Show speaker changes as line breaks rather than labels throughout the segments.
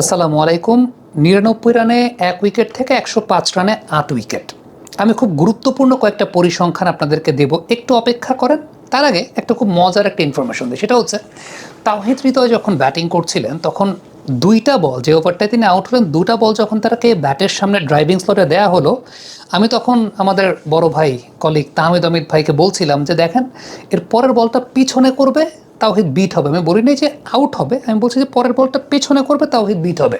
আসসালামু আলাইকুম। নিরানব্বই রানে এক উইকেট থেকে একশো পাঁচ রানে আট উইকেট। আমি খুব গুরুত্বপূর্ণ কয়েকটা পরিসংখ্যান আপনাদেরকে দেব। একটু অপেক্ষা করেন, তার আগে একটা খুব মজার একটা ইনফরমেশন দিই। সেটা হচ্ছে, তাওহিদ হৃদয় যখন ব্যাটিং করছিলেন, তখন দুইটা বল, যে ওভারটায় তিনি আউট হলেন দুটা বল যখন তারাকে ব্যাটের সামনে ড্রাইভিং স্লটে দেওয়া হলো, আমি তখন আমাদের বড় ভাই কলিগ তাহমিদ অমিত ভাইকে বলছিলাম যে, দেখেন, এর পরের বলটা পিছনে করবে, তাওহিদ বিট হবে। আমি বলি নাই যে আউট হবে, আমি বলছি যে পরের বলটা পেছনে করবে, তাওহিদ বিট হবে।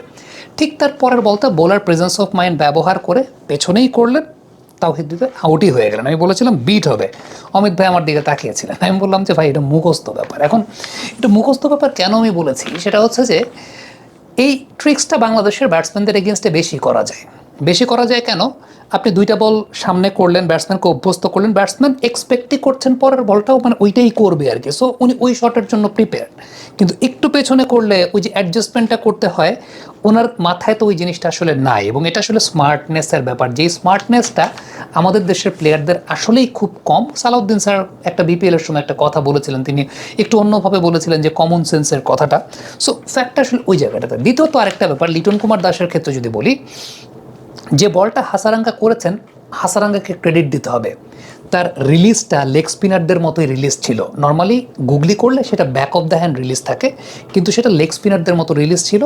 ঠিক তার পরের বলটা বোলার প্রেজেন্স অফ মাইন্ড ব্যবহার করে পেছনেই করলেন, তাওহিদ দিতে আউটই হয়ে গেলেন। আমি বলেছিলাম বিট হবে। অমিত ভাই আমার দিকে তাকিয়েছিলেন। আমি বললাম যে, ভাই, এটা মুখস্থ ব্যাপার। এখন, এটা মুখস্থ ব্যাপার কেন আমি বলেছি? সেটা হচ্ছে যে এই ট্রিক্সটা বাংলাদেশের ব্যাটসম্যানদের এগেনস্টে বেশি করা যায়। বেশি করা যায় কেন? আপনি দুইটা বল সামনে করলেন, ব্যাটসম্যানকে অভ্যস্ত করলেন, ব্যাটসম্যান এক্সপেক্টই করছেন, পরের বলটাও মানে ওইটাই করবে আর কি। সো উনি ওই শটের জন্য প্রিপেয়ার কিন্তু একটু পেছনে করলে ওই যে অ্যাডজাস্টমেন্টটা করতে হয়, ওনার মাথায় তো ওই জিনিসটা আসলে নাই এবং এটা আসলে স্মার্টনেসের ব্যাপার। যেই স্মার্টনেসটা আমাদের দেশের প্লেয়ারদের আসলেই খুব কম। সালাউদ্দিন স্যার একটা বিপিএলের সময় একটা কথা বলেছিলেন, তিনি একটু অন্যভাবে বলেছিলেন যে কমন সেন্সের কথাটা। সো ফ্যাক্ট আসলে ওই জায়গাটাতে। দ্বিতীয়ত আরেকটা ব্যাপার, লিটন কুমার দাসের ক্ষেত্রে যদি বলি যে বলটা হাসারাঙ্গা করেছেন, হাসারাঙ্গাকে ক্রেডিট দিতে হবে। তার রিলিজটা লেগ স্পিনারদের মতোই রিলিজ ছিল। নর্মালি গুগলি করলে সেটা back of the hand release থাকে, কিন্তু সেটা লেগ স্পিনারদের মতো রিলিজ ছিল,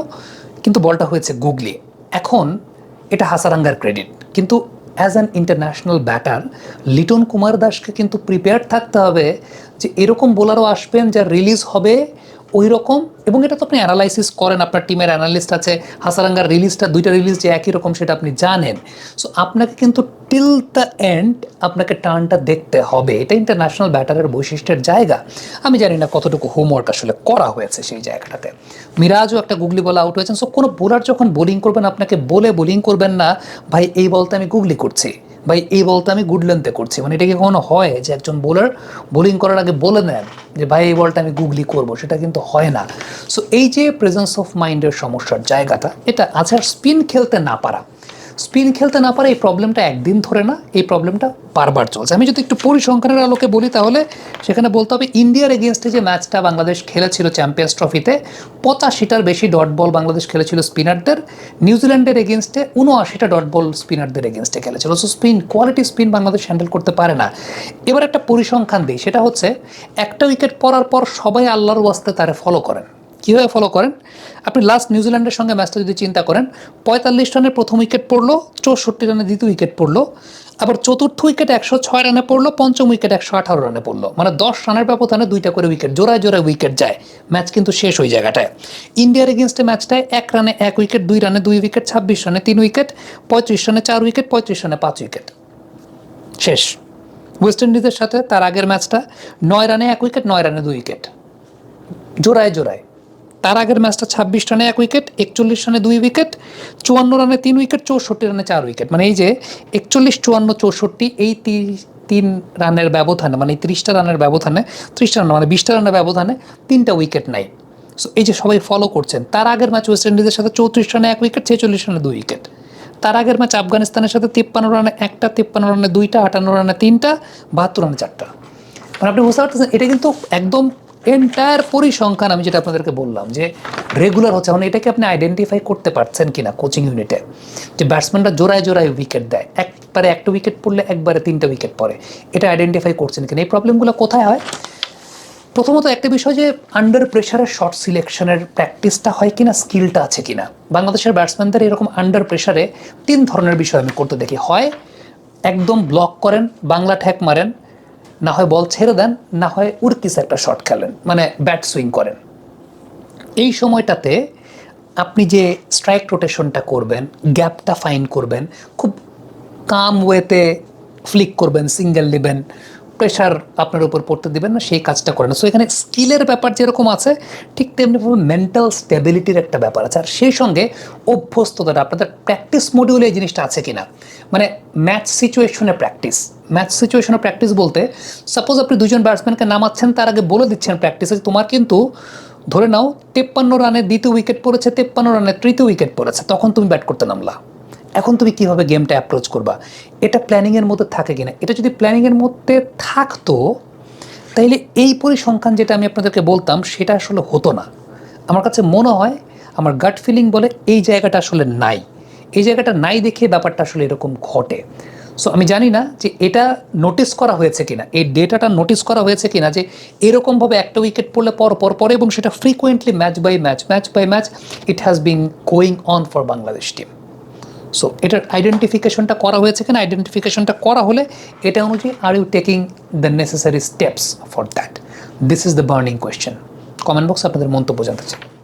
কিন্তু বলটা হয়েছে গুগলি। এখন, এটা হাসারাঙ্গার ক্রেডিট কিন্তু as an international batter Liton Kumar দাসকে কিন্তু প্রিপেয়ার থাকতে হবে যে এরকম বোলারও আসবেন যা রিলিজ হবে ওই রকম এবং এটা তো আপনি অ্যানালাইসিস করেন, আপনার টিমের অ্যানালিস্ট আছে, হাসারাঙ্গার রিলিজটা দুইটা রিলিজ যে একই রকম সেটা আপনি জানেন। সো আপনাকে কিন্তু টিল দ্য এন্ড আপনাকে টার্নটা দেখতে হবে। এটা ইন্টারন্যাশনাল ব্যাটারের বৈশিষ্ট্যের জায়গা। আমি জানি না কতটুকু হোমওয়ার্ক আসলে করা হয়েছে সেই জায়গাটাতে। মিরাজও একটা গুগলি বল আউট হয়েছেন। সো কোনো বোলার যখন বোলিং করবেন, আপনাকে বলে বোলিং করবেন না, ভাই, এই বলতে আমি গুগলি করছি। ভাই, এই বলটা আমি গুড লেন্থে করছি। মানে এটা কি কখনো হয় যে একজন বোলার বোলিং করার আগে বলে নেন যে, ভাই, এই বলটা আমি গুগলি করব। সেটা কিন্তু হয় না। সো এই যে প্রেজেন্স অফ মাইন্ডের সমস্যার জায়গাটা, এটা আছে আর স্পিন খেলতে না পারা স্পিন খেলতে না পারে, এই প্রবলেমটা একদিন ধরে না, এই প্রবলেমটা বারবার চলছে। আমি যদি একটু পরিসংখ্যানের আলোকে বলি তাহলে, সেখানে বলতে হবে ইন্ডিয়ার এগেনস্টে যে ম্যাচটা বাংলাদেশ খেলেছিল চ্যাম্পিয়ন্স ট্রফিতে পঁচাশিটার বেশি ডট বল বাংলাদেশ খেলেছিল স্পিনারদের নিউজিল্যান্ডের এগেনস্টে উনআশিটা ডট বল স্পিনারদের এগেনস্টে খেলেছিল। So spin quality spin Bangladesh handle করতে পারে না। এবার একটা পরিসংখ্যান দিই, সেটা হচ্ছে, একটা উইকেট পড়ার পর সবাই আল্লাহর ওয়াস্তে তারে ফলো করেন। কীভাবে ফলো করেন? আপনি লাস্ট নিউজিল্যান্ডের সঙ্গে ম্যাচটা যদি চিন্তা করেন, পঁয়তাল্লিশ রানের প্রথম উইকেট পড়ল, চৌষট্টি রানে দ্বিতীয় উইকেট পড়ল, আবার চতুর্থ উইকেট একশো ছয় রানে পড়ল, পঞ্চম উইকেট একশো আঠারো রানে পড়ল। মানে দশ রানের ব্যবধানে দুইটা করে উইকেট জোড়ায় জোড়ায় উইকেট যায়। ম্যাচ কিন্তু শেষ ওই জায়গাটায়। ইন্ডিয়ার এগেনস্টে ম্যাচটায় এক রানে এক উইকেট দুই রানে দুই উইকেট ছাব্বিশ রানে তিন উইকেট পঁয়ত্রিশ রানে চার উইকেট পঁয়ত্রিশ রানে পাঁচ উইকেট শেষ। ওয়েস্ট ইন্ডিজের সাথে তার আগের ম্যাচটা নয় রানে এক উইকেট নয় রানে দুই উইকেট জোড়ায় জোড়ায়। তার আগের ম্যাচটা ছাব্বিশ রানে এক উইকেট, একচল্লিশ রানে দুই উইকেট, চুয়ান্ন রানে তিন উইকেট, চৌষট্টি রানে চার উইকেট। মানে এই যে একচল্লিশ, চুয়ান্ন, চৌষট্টি, এই তিন রানের ব্যবধানে মানে তিরিশটা রানের ব্যবধানে, ত্রিশটা রান মানে বিশটা রানের ব্যবধানে তিনটা উইকেট নাই। সো এই যে সবাই ফলো করছেন, তার আগের ম্যাচ ওয়েস্ট ইন্ডিজের সাথে চৌত্রিশ রানে এক উইকেট, ছেচল্লিশ রানে দুই উইকেট। তার আগের ম্যাচ আফগানিস্তানের সাথে তিপ্পান্ন রানে একটা, তিপ্পান্ন রানে দুইটা, আটান্ন রানে তিনটা, বাহাত্তর রানে চারটা। মানে আপনি বুঝতে পারতেছেন, এটা কিন্তু একদম এন্টায়ার পরিসংখ্যান আমি যেটা আপনাদেরকে বললাম যে রেগুলার হচ্ছে মানে এটাকে আপনি আইডেন্টিফাই করতে পারছেন কিনা কোচিং ইউনিটে যে ব্যাটসম্যানরা জোড়ায় জোড়ায় উইকেট দেয়, একবারে একটা উইকেট পড়লে একবারে তিনটা উইকেট পড়ে। এটা আইডেন্টিফাই করছেন কিনা, এই প্রবলেমগুলো কোথায় হয়? প্রথমত একটা বিষয় যে আন্ডার প্রেশারের শর্ট সিলেকশনের প্র্যাকটিসটা হয় কিনা স্কিলটা আছে কিনা। বাংলাদেশের ব্যাটসম্যানদের এরকম আন্ডার প্রেশারে তিন ধরনের বিষয় আমি করতে দেখি। হয়, একদম ব্লক করেন, বাংলা ঠ্যাক মারেন না হয় বল ছেড়ে দেন, না হয় উড়কিস একটা শট খেলেন মানে ব্যাট সুইং করেন। এই সময়টাতে আপনি যে স্ট্রাইক রোটেশনটা করবেন গ্যাপটা ফাইন করবেন, খুব কাম ওয়েতে ফ্লিক করবেন সিঙ্গেল নেবেন প্রেশার আপনার উপর পড়তে দেবেন না, সেই কাজটা করেন। সো এখানে স্কিলের ব্যাপার যেরকম আছে, ঠিক তেমনিভাবে মেন্টাল স্টেবিলিটির একটা ব্যাপার আছে। আর সেই সঙ্গে অভ্যস্ততাটা, আপনাদের প্র্যাকটিস মডিউলে এই জিনিসটা আছে কিনা? মানে ম্যাচ সিচুয়েশনে প্র্যাকটিস ম্যাচ সিচুয়েশনে প্র্যাকটিস বলতে সাপোজ আপনি দুজন ব্যাটসম্যানকে নামাচ্ছেন, তার আগে বলে দিচ্ছেন প্র্যাকটিসে তোমার কিন্তু, ধরে নাও, তেপ্পান্ন রানে দ্বিতীয় উইকেট পড়েছে, তেপ্পান্ন রানে তৃতীয় উইকেট পড়েছে, তখন তুমি ব্যাট করতে নামলা। এখন তুমি কীভাবে গেমটা অ্যাপ্রোচ করবা? এটা প্ল্যানিংয়ের মধ্যে থাকে কিনা? এটা যদি প্ল্যানিংয়ের মধ্যে থাকতো, তাইলে এই পরিসংখ্যান যেটা আমি আপনাদেরকে বলতাম, সেটা আসলে হতো না। আমার কাছে মনে হয়, আমার গাট ফিলিং বলে এই জায়গাটা আসলে নাই। এই জায়গাটা নাই দেখে ব্যাপারটা আসলে এরকম ঘটে। সো আমি জানি না যে এটা নোটিস করা হয়েছে কিনা, এই ডেটাটা নোটিস করা হয়েছে কিনা, যে এরকমভাবে একটা উইকেট পড়লে পর পর পর, এবং সেটা frequently match by match match by match it has been going on for Bangladesh team so এটার আইডেন্টিফিকেশনটা করা হয়েছে কিনা? আইডেন্টিফিকেশনটা করা হলে এটা অনুযায়ী are you taking the necessary steps for that this is the burning question comment box আপনাদের মন্তব্য জানতে চাই।